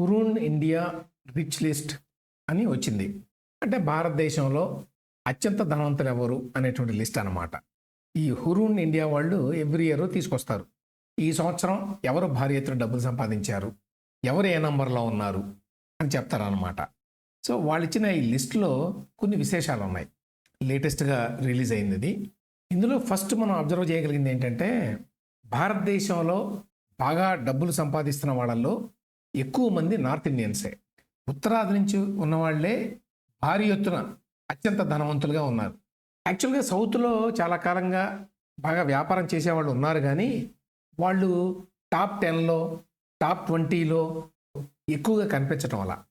Hurun India rich list అని వచ్చింది. అంటే భారతదేశంలో అత్యంత ధనవంతులు ఎవరు అనేటువంటి లిస్ట్ అనమాట ఈ హురూన్ ఇండియా వాళ్ళు ఎవ్రీ ఇయర్ తీసుకొస్తారు. ఈ సంవత్సరం ఎవరు భారీ ఎత్తున డబ్బులు సంపాదించారు? ఎవరు ఏ నంబర్లో ఉన్నారు? అని చెప్తారనమాట సో వాళ్ళు ఇచ్చిన ఈ లిస్టులో కొన్ని విశేషాలు ఉన్నాయి లేటెస్ట్గా రిలీజ్ అయింది ఇది. ఇందులో ఫస్ట్ మనం అబ్జర్వ్ చేయగలిగింది ఏంటంటే భారతదేశంలో బాగా డబ్బులు సంపాదిస్తున్న వాళ్ళల్లో ఎక్కువ మంది నార్త్ ఇండియన్సే. ఉత్తరాది నుంచి ఉన్నవాళ్ళే భారీ ఎత్తున అత్యంత ధనవంతులుగా ఉన్నారు. యాక్చువల్గా సౌత్లో చాలా కాలంగా బాగా వ్యాపారం చేసేవాళ్ళు ఉన్నారు కానీ వాళ్ళు టాప్ టెన్లో టాప్ ట్వంటీలో ఎక్కువగా కనిపించడం వల్ల.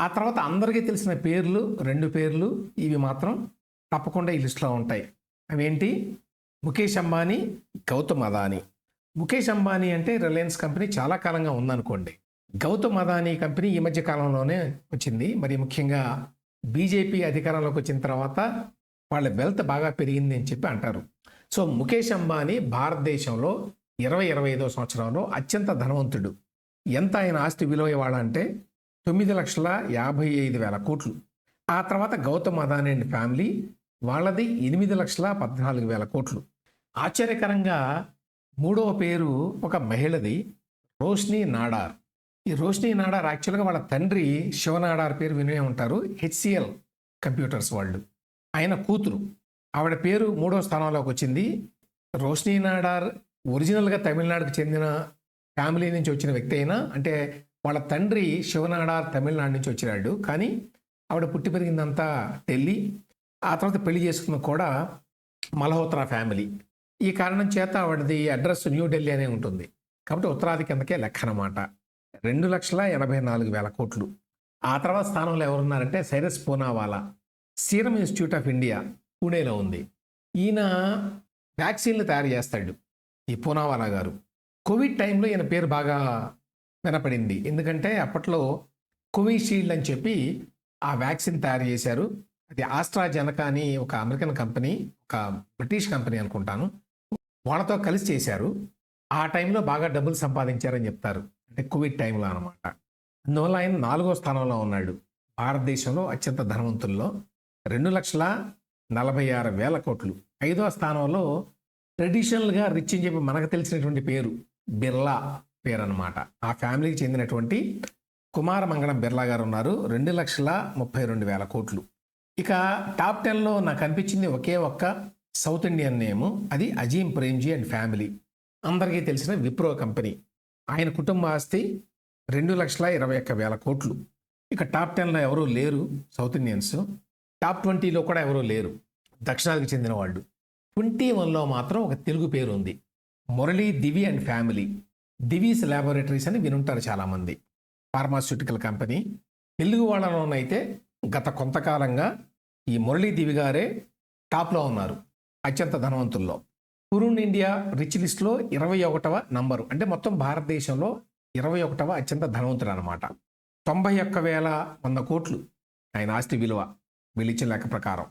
ఆ తర్వాత అందరికీ తెలిసిన పేర్లు రెండు పేర్లు ఇవి మాత్రం తప్పకుండా ఈ లిస్టులో ఉంటాయి. అవేంటి? ముఖేష్ అంబానీ గౌతమ్ అదానీ. ముఖేష్ అంబానీ అంటే రిలయన్స్ కంపెనీ చాలా కాలంగా ఉందనుకోండి. గౌతమ్ అదానీ కంపెనీ ఈ మధ్య కాలంలోనే వచ్చింది. మరి ముఖ్యంగా బీజేపీ అధికారంలోకి వచ్చిన తర్వాత వాళ్ళ వెల్త్ బాగా పెరిగింది అని చెప్పి అంటారు. సో ముఖేష్ అంబానీ భారతదేశంలో ఇరవై ఇరవై ఐదో సంవత్సరంలో అత్యంత ధనవంతుడు. ఎంత ఆయన ఆస్తి విలువ ఇవాళ అంటే తొమ్మిది లక్షల యాభై ఐదు వేల కోట్లు. ఆ తర్వాత గౌతమ్ అదానీ అండ్ ఫ్యామిలీ వాళ్ళది ఎనిమిది లక్షల పద్నాలుగు వేల కోట్లు. ఆశ్చర్యకరంగా మూడవ పేరు ఒక మహిళది రోష్ని నాడార్. ఈ రోష్ని నాడార్ యాక్చువల్గా వాళ్ళ తండ్రి శివనాడార్ పేరు వినే ఉంటారు హెచ్సిఎల్ కంప్యూటర్స్ వాళ్ళు. ఆయన కూతురు. ఆవిడ పేరు మూడో స్థానంలోకి వచ్చింది. రోష్ని నాడార్ ఒరిజినల్గా తమిళనాడుకు చెందిన ఫ్యామిలీ నుంచి వచ్చిన వ్యక్తి అయినా అంటే వాళ్ళ తండ్రి శివనాడార్ తమిళనాడు నుంచి వచ్చినాడు. కానీ ఆవిడ పుట్టి పెరిగిందంతా ఢిల్లీ ఆ తర్వాత పెళ్ళి చేసుకున్న కూడా మల్హోత్రా ఫ్యామిలీ. ఈ కారణం చేత ఆవిడది అడ్రస్ న్యూఢిల్లీ అనే ఉంటుంది. కాబట్టి ఉత్తరాది కిందకే లెక్క అన్నమాట. రెండు లక్షల ఎనభై నాలుగు వేల కోట్లు. ఆ తర్వాత స్థానంలో ఎవరున్నారంటే Cyrus Poonawalla serum institute of India పూణేలో ఉంది. ఈయన వ్యాక్సిన్లు తయారు చేస్తాడు ఈ పూనావాలా గారు. కోవిడ్ టైంలో ఈయన పేరు బాగా వినపడింది. ఎందుకంటే అప్పట్లో కోవిషీల్డ్ అని చెప్పి ఆ వ్యాక్సిన్ తయారు చేశారు. అది ఆస్ట్రాజెనకా అని ఒక అమెరికన్ కంపెనీ ఒక బ్రిటిష్ కంపెనీ అనుకుంటాను. వాళ్ళతో కలిసి చేశారు. ఆ టైంలో బాగా డబ్బులు సంపాదించారని చెప్తారు. అంటే కోవిడ్ టైంలో అనమాట అందువల్ల ఆయన నాలుగో స్థానంలో ఉన్నాడు. భారతదేశంలో అత్యంత ధనవంతుల్లో రెండు లక్షల నలభై ఆరు వేల కోట్లు. ఐదో స్థానంలో ట్రెడిషనల్గా రిచ్ అని చెప్పి మనకు తెలిసినటువంటి పేరు బిర్లా పేరు అనమాట ఆ ఫ్యామిలీకి చెందినటువంటి కుమార మంగళం బిర్లా గారు ఉన్నారు. రెండు లక్షల ముప్పై రెండు వేల కోట్లు. ఇక టాప్ టెన్లో నాకు అనిపించింది ఒకే ఒక్క సౌత్ ఇండియన్ నేము. అది అజీం ప్రేమ్జీ అండ్ ఫ్యామిలీ. అందరికీ తెలిసిన విప్రో కంపెనీ. ఆయన కుటుంబ ఆస్తి రెండు లక్షల ఇరవై ఒక్క వేల కోట్లు. ఇక టాప్ టెన్లో ఎవరూ లేరు సౌత్ ఇండియన్స్. టాప్ ట్వంటీలో కూడా ఎవరూ లేరు. దక్షిణాదికి చెందిన వాళ్ళు. ట్వంటీ వన్లో మాత్రం ఒక తెలుగు పేరు ఉంది. Murali Divi and family. Divi's laboratories అని వినుంటారు చాలామంది. Pharmaceutical company. తెలుగు వాళ్ళలోనైతే గత కొంతకాలంగా ఈ మురళీ దివి గారే టాప్లో ఉన్నారు. అత్యంత ధనవంతుల్లో. కురున్ ఇండియా రిచ్ లిస్ట్లో ఇరవై ఒకటవ నంబరు. అంటే మొత్తం భారతదేశంలో ఇరవై ఒకటవ అత్యంత ధనవంతుడు అనమాట తొంభై ఒక్క వేల వంద కోట్లు ఆయన ఆస్తి విలువ వీళ్ళిచ్చిన లెక్క ప్రకారం.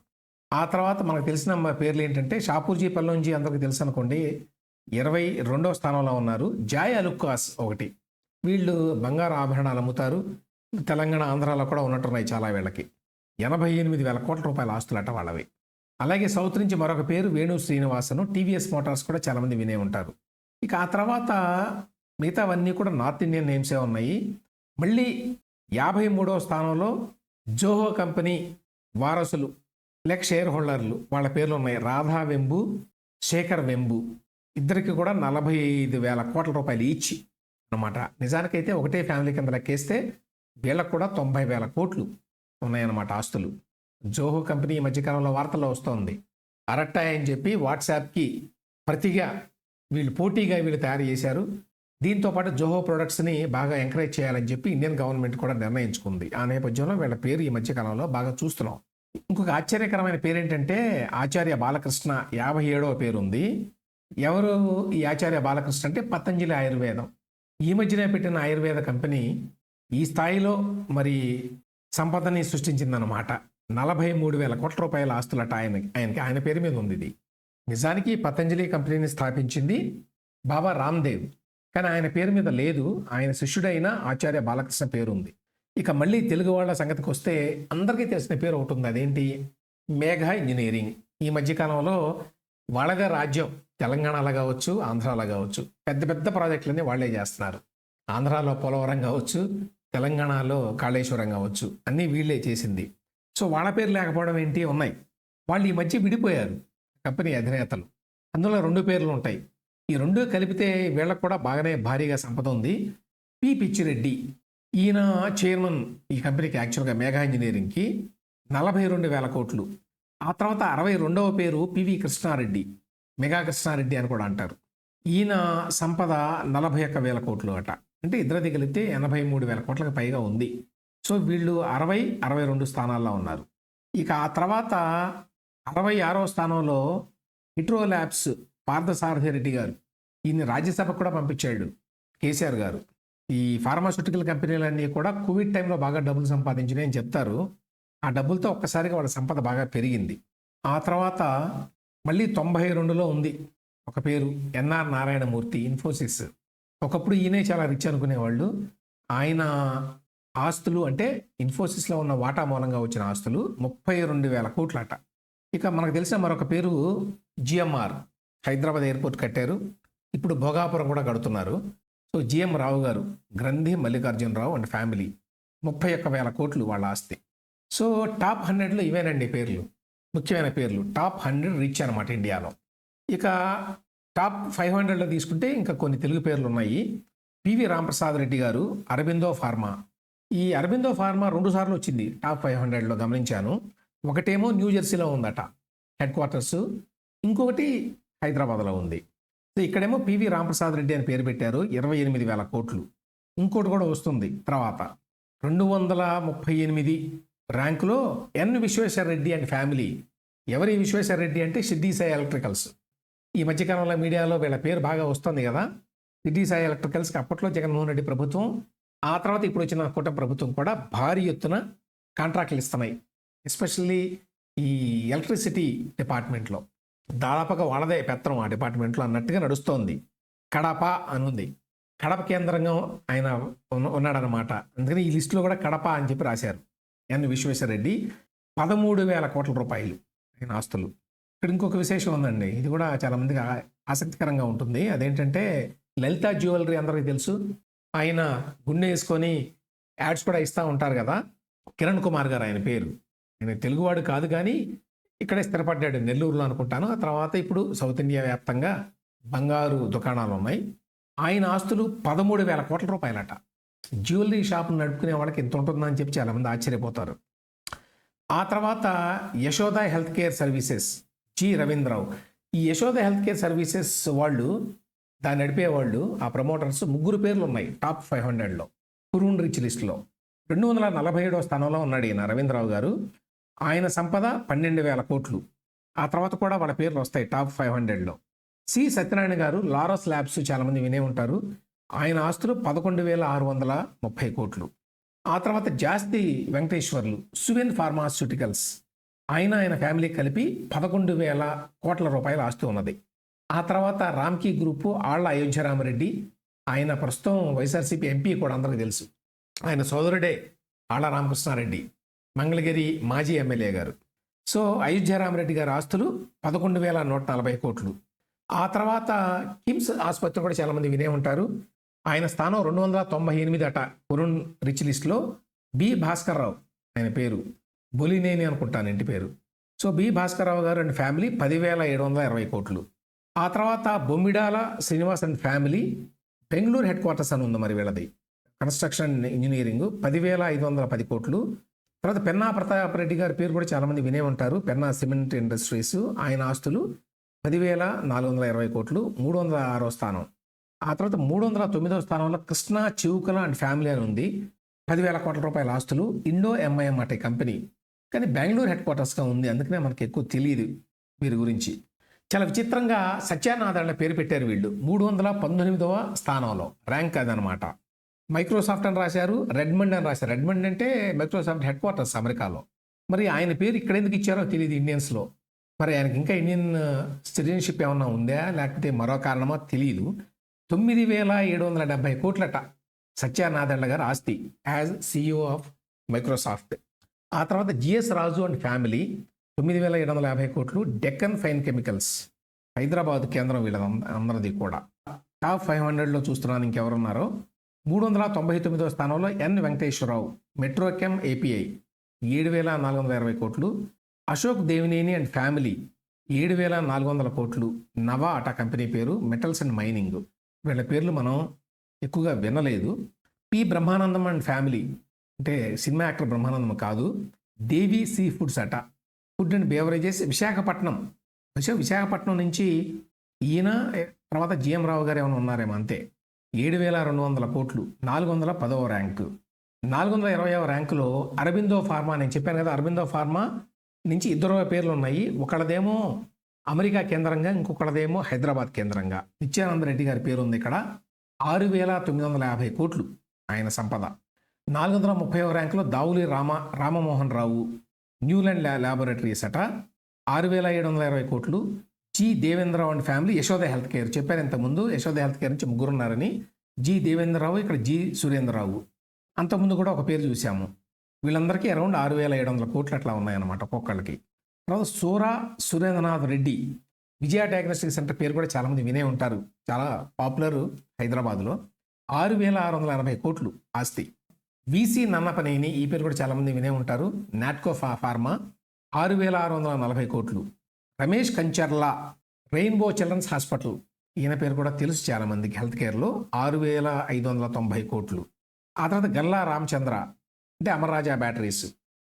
ఆ తర్వాత మనకు తెలిసిన పేర్లు ఏంటంటే షాపూర్జీ పల్లోంజీ అందరికి తెలుసు అనుకోండి ఇరవై రెండవ స్థానంలో ఉన్నారు జాయ్ అలుక్కాస్ ఒకటి. వీళ్ళు బంగారు ఆభరణాలు అమ్ముతారు తెలంగాణ ఆంధ్రాలో కూడా ఉన్నట్టున్నాయి చాలా వీళ్ళకి. ఎనభై ఎనిమిది వేల కోట్ల రూపాయల ఆస్తులట వాళ్ళవి. అలాగే సౌత్ నుంచి మరొక పేరు వేణు శ్రీనివాసను టీవీఎస్ మోటార్స్ కూడా చాలామంది వినే ఉంటారు. ఇక ఆ తర్వాత మిగతావన్నీ కూడా నార్త్ ఇండియన్ నేమ్సే ఉన్నాయి. మళ్ళీ యాభై మూడవ స్థానంలో జోహో కంపెనీ వారసులు లేక షేర్ హోల్డర్లు వాళ్ళ పేర్లు ఉన్నాయి. రాధా వెంబు శేఖర్ వెంబు. ఇద్దరికి కూడా నలభై ఐదు వేల కోట్ల రూపాయలు ఇచ్చి అనమాట నిజానికైతే ఒకటే ఫ్యామిలీ కింద లెక్కేస్తే వీళ్ళకు కూడా తొంభై వేల కోట్లు ఉన్నాయన్నమాట ఆస్తులు. జోహో కంపెనీ ఈ మధ్యకాలంలో వార్తల్లో వస్తోంది. అరట్టాయ్ అని చెప్పి వాట్సాప్కి ప్రతిగా వీళ్ళు పోటీగా వీళ్ళు తయారు చేశారు. దీంతో పాటు జోహో ప్రొడక్ట్స్ని బాగా ఎంకరేజ్ చేయాలని చెప్పి ఇండియన్ గవర్నమెంట్ కూడా నిర్ణయించుకుంది. ఆ నేపథ్యంలో వీళ్ళ పేరు ఈ మధ్యకాలంలో బాగా చూస్తున్నాం. ఇంకొక ఆశ్చర్యకరమైన పేరేంటంటే ఆచార్య బాలకృష్ణ యాభై ఏడవ పేరుంది. ఎవరు ఈ ఆచార్య బాలకృష్ణ అంటే పతంజలి ఆయుర్వేదం. ఈ మధ్యనే పెట్టిన ఆయుర్వేద కంపెనీ ఈ స్థాయిలో మరి సంపదని సృష్టించిందన్నమాట. నలభై మూడు వేల కోట్ల రూపాయల ఆస్తులట ఆయన ఆయనకి ఆయన పేరు మీద ఉంది ఇది. నిజానికి పతంజలి కంపెనీని స్థాపించింది బాబా రామ్దేవ్. కానీ ఆయన పేరు మీద లేదు ఆయన శిష్యుడైన ఆచార్య బాలకృష్ణ పేరు ఉంది. ఇక మళ్ళీ తెలుగు వాళ్ళ సంగతికి వస్తే అందరికీ తెలిసిన పేరు ఒకటి ఉంది అదేంటి? మేఘ ఇంజనీరింగ్. ఈ మధ్యకాలంలో వాళ్ళగా రాజ్యం తెలంగాణలో కావచ్చు ఆంధ్రాలో కావచ్చు పెద్ద పెద్ద ప్రాజెక్టులన్నీ వాళ్ళే చేస్తున్నారు. ఆంధ్రాలో పోలవరం కావచ్చు తెలంగాణలో కాళేశ్వరం కావచ్చు అన్నీ వీళ్ళే చేసింది. సో వాళ్ళ పేరు లేకపోవడం ఏంటి? ఉన్నాయి. వాళ్ళు ఈ మధ్య విడిపోయారు కంపెనీ అధినేతలు. అందులో రెండు పేర్లు ఉంటాయి. ఈ రెండు కలిపితే వీళ్ళకు కూడా బాగానే భారీగా సంపద ఉంది. పి. పిచ్చిరెడ్డి. ఈయన చైర్మన్ ఈ కంపెనీకి యాక్చువల్గా మేఘా ఇంజనీరింగ్కి నలభై రెండు వేల కోట్లు. ఆ తర్వాత అరవై రెండవ పేరు పివి కృష్ణారెడ్డి. మెగా కృష్ణారెడ్డి అని కూడా అంటారు. ఈయన సంపద నలభై ఒక్క వేల కోట్లు అట. అంటే ఇద్దరిది కలిపితే ఎనభై మూడు వేల కోట్లకు పైగా ఉంది. సో వీళ్ళు అరవై అరవై రెండు స్థానాల్లో ఉన్నారు. ఇక ఆ తర్వాత అరవై ఆరవ స్థానంలో హిట్రో ల్యాబ్స్ పార్థసారథి రెడ్డి గారు ఈయన్ని రాజ్యసభకు కూడా పంపించాడు కేసీఆర్ గారు. ఈ ఫార్మాస్యూటికల్ కంపెనీలన్నీ కూడా కోవిడ్ టైంలో బాగా డబ్బులు సంపాదించినాయి అని చెప్తారు. ఆ డబ్బులతో ఒక్కసారిగా వాళ్ళ సంపద బాగా పెరిగింది. ఆ తర్వాత మళ్ళీ తొంభై రెండులో ఉంది ఒక పేరు ఎన్ఆర్ నారాయణమూర్తి ఇన్ఫోసిస్. ఒకప్పుడు ఈయనే చాలా రిచ్ అనుకునేవాళ్ళు. ఆయన ఆస్తులు అంటే ఇన్ఫోసిస్లో ఉన్న వాటా మూలంగా వచ్చిన ఆస్తులు ముప్పై రెండు వేల కోట్లట. ఇక మనకు తెలిసిన మరొక పేరు జిఎంఆర్. హైదరాబాద్ ఎయిర్పోర్ట్ కట్టారు. ఇప్పుడు భోగాపురం కూడా కడుతున్నారు. సో జిఎం రావు గారు గ్రంథి మల్లికార్జునరావు అండ్ ఫ్యామిలీ ముప్పై ఒక్క వేల కోట్లు వాళ్ళ ఆస్తి. సో టాప్ హండ్రెడ్లో ఇవేనండి పేర్లు. ముఖ్యమైన పేర్లు. టాప్ హండ్రెడ్ రిచ్ అనమాట ఇండియాలో. ఇక టాప్ ఫైవ్ హండ్రెడ్లో తీసుకుంటే ఇంకా కొన్ని తెలుగు పేర్లు ఉన్నాయి. పివి రామప్రసాద్ రెడ్డి గారు అరబిందో ఫార్మా. ఈ అరబిందో ఫార్మా రెండు సార్లు వచ్చింది. టాప్ ఫైవ్ హండ్రెడ్లో గమనించాను. ఒకటేమో న్యూ జెర్సీలో ఉందట. Headquarters. ఇంకొకటి హైదరాబాద్లో ఉంది. సో ఇక్కడేమో పివి రామప్రసాద్ రెడ్డి అని పేరు పెట్టారు. ఇరవై ఎనిమిది వేల కోట్లు. ఇంకోటి కూడా వస్తుంది తర్వాత. రెండు వందల ముప్పై ఎనిమిది ర్యాంకులో N Visweswara Reddy and family. ఎవరి విశ్వేశ్వర రెడ్డి అంటే సిద్ధి సాయి ఎలక్ట్రికల్స్. ఈ మధ్యకాలంలో మీడియాలో వీళ్ళ పేరు బాగా వస్తుంది కదా. సిటీ సాయి ఎలక్ట్రికల్స్కి అప్పట్లో జగన్మోహన్ రెడ్డి ప్రభుత్వం ఆ తర్వాత ఇప్పుడు వచ్చిన కూటమి ప్రభుత్వం కూడా భారీ ఎత్తున కాంట్రాక్ట్లు ఇస్తున్నాయి ఎస్పెషల్లీ ఈ ఎలక్ట్రిసిటీ డిపార్ట్మెంట్లో. దాదాపుగా వాళ్ళదే పెత్తనం ఆ డిపార్ట్మెంట్లో అన్నట్టుగా నడుస్తోంది. కడప అని ఉంది కడప కేంద్రంగా ఆయన ఉన్నాడనమాట అందుకని ఈ లిస్టులో కూడా కడప అని చెప్పి రాశారు. ఎన్ విశ్వేశ్వరరెడ్డి. పదమూడు వేల కోట్ల రూపాయలు ఆయన ఆస్తులు. ఇక్కడ ఇంకొక విశేషం ఉందండి. ఇది కూడా చాలామందికి ఆసక్తికరంగా ఉంటుంది. అదేంటంటే లలిత జ్యువెలరీ అందరికీ తెలుసు. ఆయన గుండె వేసుకొని యాడ్స్ కూడా ఇస్తూ ఉంటారు కదా. కిరణ్ కుమార్ గారు ఆయన పేరు. ఆయన తెలుగువాడు కాదు కానీ ఇక్కడే స్థిరపడ్డాడు నెల్లూరులో అనుకుంటాను. ఆ తర్వాత ఇప్పుడు సౌత్ ఇండియా వ్యాప్తంగా బంగారు దుకాణాలు ఉన్నాయి. ఆయన ఆస్తులు పదమూడు వేల కోట్ల రూపాయలట. జ్యువెలరీ షాప్ నడుపుకునే వాళ్ళకి ఎంత ఉంటుందని చెప్పి చాలామంది ఆశ్చర్యపోతారు. ఆ తర్వాత Yashoda health care services G Raveendrarao. ఈ యశోద హెల్త్ కేర్ సర్వీసెస్ వాళ్ళు దాన్ని నడిపే వాళ్ళు ఆ ప్రమోటర్స్ ముగ్గురు పేర్లు ఉన్నాయి టాప్ ఫైవ్ హండ్రెడ్లో. కురూన్ రిచ్ లిస్ట్లో. రెండు వందల నలభై ఏడవ స్థానంలో ఉన్నాడు ఈయన రవీంద్రరావు గారు. ఆయన సంపద పన్నెండు వేల కోట్లు. ఆ తర్వాత కూడా వాళ్ళ పేర్లు వస్తాయి టాప్ ఫైవ్ హండ్రెడ్లో. సి సత్యనారాయణ గారు లారస్ ల్యాబ్స్ చాలామంది వినే ఉంటారు. ఆయన ఆస్తులు పదకొండు వేల ఆరు వందల ముప్పై కోట్లు. ఆ తర్వాత జాస్తి వెంకటేశ్వర్లు సువెన్ ఫార్మాస్యూటికల్స్. ఆయన ఆయన ఫ్యామిలీ కలిపి పదకొండు వేల కోట్ల రూపాయల ఆస్తి ఉన్నది. ఆ తర్వాత రామ్కీ గ్రూపు ఆళ్ళ అయోధ్యరామరెడ్డి ఆయన ప్రస్తుతం వైఎస్ఆర్సీపీ ఎంపీ కూడా అందరికీ తెలుసు. ఆయన సోదరుడే ఆళ్ళ రామకృష్ణారెడ్డి మంగళగిరి మాజీ ఎమ్మెల్యే గారు. సో అయోధ్యరామరెడ్డి గారి ఆస్తులు పదకొండు వేల నూట నలభై కోట్లు. ఆ తర్వాత కిమ్స్ ఆసుపత్రి కూడా చాలామంది వినే ఉంటారు. ఆయన స్థానం రెండు వందల తొంభై ఎనిమిది అట వరుణ్ రిచ్ లిస్ట్లో బి. భాస్కర్ రావు ఆయన పేరు. బొలినేని అనుకుంటాను ఇంటి పేరు. So B. భాస్కర్ రావు గారు అండ్ ఫ్యామిలీ పదివేల ఏడు వందల ఇరవై కోట్లు. ఆ తర్వాత Bommidala Srinivas and family Bengaluru headquarters అని ఉంది మరి వీళ్ళది. కన్స్ట్రక్షన్ ఇంజనీరింగ్ పదివేల ఐదు వందల పది కోట్లు. తర్వాత పెన్నా ప్రతాప్ రెడ్డి గారి పేరు కూడా చాలామంది వినే ఉంటారు. పెన్నా సిమెంట్ ఇండస్ట్రీస్ ఆయన ఆస్తులు పదివేల నాలుగు వందల ఇరవై కోట్లు మూడు వందల ఆరో స్థానం. ఆ తర్వాత మూడు వందల తొమ్మిదో స్థానంలో కృష్ణా చివుకల అండ్ ఫ్యామిలీ అని ఉంది. పదివేల కోట్ల రూపాయల ఆస్తులు ఇండో ఎంఐఎం అటే కంపెనీ. కానీ బెంగళూరు హెడ్ క్వార్టర్స్గా ఉంది. అందుకనే మనకి ఎక్కువ తెలియదు వీరి గురించి. చాలా విచిత్రంగా సత్యానారాయణ పేరు పెట్టారు వీళ్ళు. మూడు వందల పంతొమ్మిదవ స్థానంలో. ర్యాంక్ అదనమాట. మైక్రోసాఫ్ట్ అని రాశారు రెడ్మండ్ అని రాశారు. రెడ్మండ్ అంటే మైక్రోసాఫ్ట్ హెడ్ క్వార్టర్స్ అమెరికాలో. మరి ఆయన పేరు ఇక్కడ ఎందుకు ఇచ్చారో తెలియదు ఇండియన్స్లో. మరి ఆయనకి ఇంకా ఇండియన్ సిటిజన్షిప్ ఏమన్నా ఉందా? లేకపోతే మరో కారణమో తెలియదు తొమ్మిది వేల ఏడు వందల డెబ్బై కోట్లట సత్యానాథండ్ల గారు ఆస్తి యాజ్ సిఇఓ ఆఫ్ మైక్రోసాఫ్ట్. ఆ తర్వాత జిఎస్ రాజు అండ్ ఫ్యామిలీ తొమ్మిది వేల ఏడు వందల యాభై కోట్లు డెక్కన్ ఫైన్ కెమికల్స్ హైదరాబాద్ కేంద్రం వీళ్ళ అందరిది కూడా. టాప్ ఫైవ్ హండ్రెడ్లో చూస్తున్నాను ఇంకెవరున్నారో? మూడు వందల తొంభై తొమ్మిదో స్థానంలో ఎన్ వెంకటేశ్వరరావు మెట్రోకెమ్ ఏపీఐ ఏడు వేల నాలుగు వందల ఇరవై కోట్లు. అశోక్ దేవినేని అండ్ ఫ్యామిలీ ఏడు వేల నాలుగు వందల కోట్లు. నవా అటా కంపెనీ పేరు మెటల్స్ అండ్ మైనింగ్. వీళ్ళ పేర్లు మనం ఎక్కువగా వినలేదు. పి బ్రహ్మానందం అండ్ ఫ్యామిలీ అంటే సినిమా యాక్టర్ బ్రహ్మానందం కాదు దేవి సీ ఫుడ్స్ అట ఫుడ్ అండ్ బేవరేజెస్ విశాఖపట్నం. వచ్చే విశాఖపట్నం నుంచి ఈయన తర్వాత జిఎం రావు గారు ఏమైనా ఉన్నారేమో అంతే. ఏడు వేల రెండు వందల కోట్లు నాలుగు వందల పదవ ర్యాంకు. నాలుగు వందల ఇరవైవ ర్యాంకులో అరబిందో ఫార్మా నేను చెప్పాను కదా అరబిందో ఫార్మా నుంచి ఇద్దరు పేర్లు ఉన్నాయి. ఒకళ్ళదేమో అమెరికా కేంద్రంగా ఇంకొకళ్ళదేమో హైదరాబాద్ కేంద్రంగా. నిత్యానంద రెడ్డి గారి పేరు ఉంది ఇక్కడ. ఆరు వేల తొమ్మిది వందల యాభై కోట్లు ఆయన సంపద. నాలుగు వందల ముప్పై ర్యాంకులో దావులి రామ రామమోహన్ రావు. న్యూలాండ్ ల్యాబొరేటరీస్ అట. ఆరు వేల ఏడు వందల ఇరవై కోట్లు. G Devendra Rao and family Yashoda health care చెప్పారు ఇంతకుముందు. యశోద హెల్త్ కేర్ నుంచి ముగ్గురు ఉన్నారని జి దేవేంద్రరావు ఇక్కడ జి సురేంద్రరావు. అంతకుముందు కూడా ఒక పేరు చూసాము వీళ్ళందరికీ అరౌండ్ ఆరు వేల ఏడు వందల కోట్లు అట్లా ఉన్నాయన్నమాట ఒక్కొక్కళ్ళకి. తర్వాత సూరా సురేంద్రనాథ్ రెడ్డి. విజయ డయాగ్నోస్టిక్ సెంటర్ పేరు కూడా చాలామంది వినే ఉంటారు. చాలా పాపులర్ హైదరాబాద్లో. ఆరు వేల ఆరు వందల ఎనభై కోట్లు ఆస్తి. వీసీ నన్నపనేని ఈ పేరు కూడా చాలామంది వినే ఉంటారు. నాట్కో ఫా ఫార్మా ఆరు వేల ఆరు వందల నలభై కోట్లు. Ramesh Kancharla rainbow children's hospital. ఈయన పేరు కూడా తెలుసు చాలామందికి హెల్త్ కేర్లో ఆరు వేల ఐదు వందల తొంభై కోట్లు. ఆ తర్వాత గల్లా రామచంద్ర అంటే Amara Raja batteries.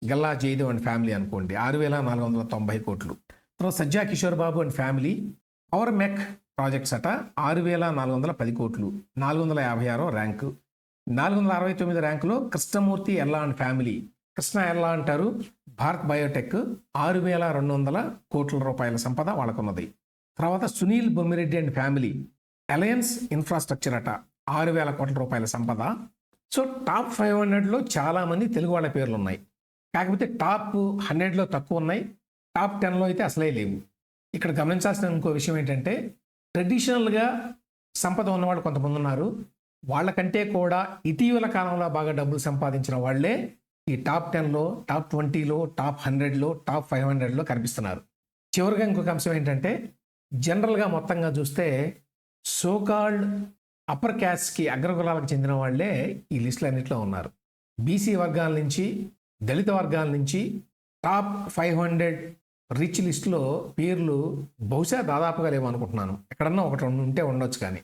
Galla Jayadev and family అనుకోండి ఆరు వేల నాలుగు వందల తొంభై కోట్లు. తర్వాత Sajja Kishore Babu and family power mech projects అట ఆరు వేల నాలుగు వందల పది కోట్లు. నాలుగు వందల యాభై ఆరో ర్యాంకు. నాలుగు వందల అరవై తొమ్మిది ర్యాంకులో కృష్ణమూర్తి ఎల్లా అండ్ ఫ్యామిలీ. కృష్ణ ఎల్లా అంటారు భారత్ బయోటెక్ ఆరు వేల రెండు వందల కోట్ల రూపాయల సంపద వాళ్ళకున్నది. తర్వాత Sunil Bommireddy and family alliance infrastructure అట ఆరు వేల కోట్ల రూపాయల సంపద. సో టాప్ ఫైవ్ హండ్రెడ్లో చాలామంది తెలుగు వాళ్ళ పేర్లు ఉన్నాయి కాకపోతే టాప్ హండ్రెడ్లో తక్కువ ఉన్నాయి టాప్ టెన్లో అయితే అసలే లేవు. ఇక్కడ గమనించాల్సిన ఇంకో విషయం ఏంటంటే ట్రెడిషనల్గా సంపద ఉన్నవాళ్ళు కొంతమంది ఉన్నారు. వాళ్ళకంటే కూడా ఇటీవల కాలంలో బాగా డబ్బులు సంపాదించిన వాళ్ళే ఈ టాప్ టెన్లో టాప్ ట్వంటీలో టాప్ హండ్రెడ్లో టాప్ ఫైవ్ హండ్రెడ్లో కనిపిస్తున్నారు. చివరిగా ఇంకొక అంశం ఏంటంటే జనరల్గా మొత్తంగా చూస్తే సోకాల్డ్ అప్పర్ క్యాస్ట్కి అగ్రకులాలకు చెందిన వాళ్ళే ఈ లిస్టులు అన్నింటిలో ఉన్నారు. బీసీ వర్గాల నుంచి దళిత వర్గాల నుంచి టాప్ ఫైవ్ హండ్రెడ్ రిచ్ లిస్టులో పేర్లు బహుశా దాదాపుగా లేవనుకుంటున్నాను. ఎక్కడన్నా ఒకటి రెండు ఉంటే ఉండొచ్చు కానీ.